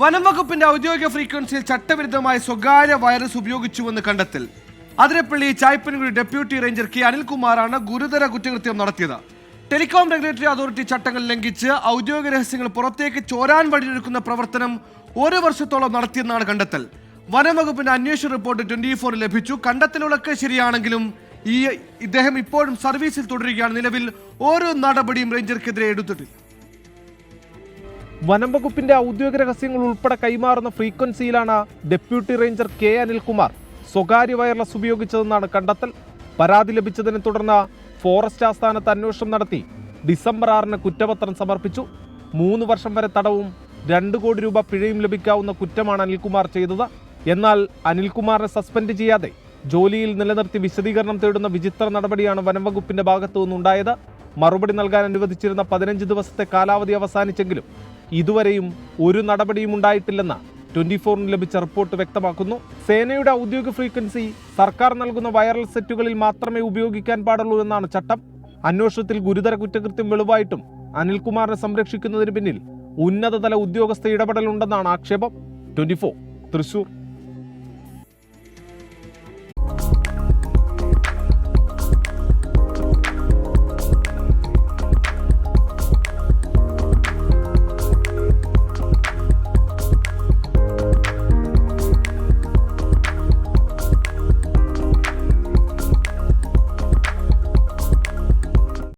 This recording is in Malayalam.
വനം വകുപ്പിന്റെ ഔദ്യോഗിക ഫ്രീക്വൻസിയിൽ ചട്ടവിരുദ്ധമായി സ്വകാര്യ വൈറസ് ഉപയോഗിച്ചുവെന്ന് കണ്ടെത്തൽ. Athirappilly Chaipankudi deputy ranger K അനിൽകുമാറാണ് ഗുരുതര കുറ്റകൃത്യം നടത്തിയത്. ടെലികോം റെഗുലേറ്ററി അതോറിറ്റി ചട്ടങ്ങൾ ലംഘിച്ച് ഔദ്യോഗിക രഹസ്യങ്ങൾ പുറത്തേക്ക് ചോരാൻ വഴിയൊരുക്കുന്ന പ്രവർത്തനം ഒരു വർഷത്തോളം നടത്തിയെന്നാണ് കണ്ടെത്തൽ. വനം വകുപ്പിന്റെ അന്വേഷണ റിപ്പോർട്ട് ട്വന്റി ഫോർ ലഭിച്ചു. കണ്ടെത്തലുകളൊക്കെ ശരിയാണെങ്കിലും ഈ ഇദ്ദേഹം ഇപ്പോഴും സർവീസിൽ തുടരുകയാണ്. നിലവിൽ ഓരോ നടപടിയും റേഞ്ചർക്കെതിരെ എടുത്തിട്ടില്ല. വനം വകുപ്പിന്റെ ഔദ്യോഗിക രഹസ്യങ്ങൾ ഉൾപ്പെടെ കൈമാറുന്ന ഫ്രീക്വൻസിയിലാണ് ഡെപ്യൂട്ടി റേഞ്ചർ കെ അനിൽകുമാർ സ്വകാര്യ വയർലെസ് ഉപയോഗിച്ചതെന്നാണ് കണ്ടെത്തൽ. പരാതി ലഭിച്ചതിനെ തുടർന്ന് ഫോറസ്റ്റ് ആസ്ഥാനത്ത് അന്വേഷണം നടത്തി ഡിസംബർ ആറിന് കുറ്റപത്രം സമർപ്പിച്ചു. മൂന്ന് വർഷം വരെ തടവും രണ്ട് കോടി രൂപ പിഴയും ലഭിക്കാവുന്ന കുറ്റമാണ് അനിൽകുമാർ ചെയ്തത്. എന്നാൽ അനിൽകുമാറിനെ സസ്പെൻഡ് ചെയ്യാതെ ജോലിയിൽ നിലനിർത്തി വിശദീകരണം തേടുന്ന വിചിത്ര നടപടിയാണ് വനംവകുപ്പിന്റെ ഭാഗത്തു നിന്നുണ്ടായത് മറുപടി നൽകാൻ അനുവദിച്ചിരുന്ന പതിനഞ്ച് ദിവസത്തെ കാലാവധി അവസാനിച്ചെങ്കിലും ഇതുവരെയും ഒരു നടപടിയും ഉണ്ടായിട്ടില്ലെന്ന് ട്വന്റി ഫോറിന് ലഭിച്ച റിപ്പോർട്ട് വ്യക്തമാക്കുന്നു. സേനയുടെ ഔദ്യോഗിക ഫ്രീക്വൻസി സർക്കാർ നൽകുന്ന വൈറൽ സെറ്റുകളിൽ മാത്രമേ ഉപയോഗിക്കാൻ പാടുള്ളൂ എന്നാണ് ചട്ടം. അന്വേഷണത്തിൽ ഗുരുതര കുറ്റകൃത്യം വെളിവായിട്ടും അനിൽകുമാറിനെ സംരക്ഷിക്കുന്നതിന് പിന്നിൽ ഉന്നതതല ഉദ്യോഗസ്ഥ ഇടപെടലുണ്ടെന്നാണ് ആക്ഷേപം. ട്വന്റി തൃശൂർ.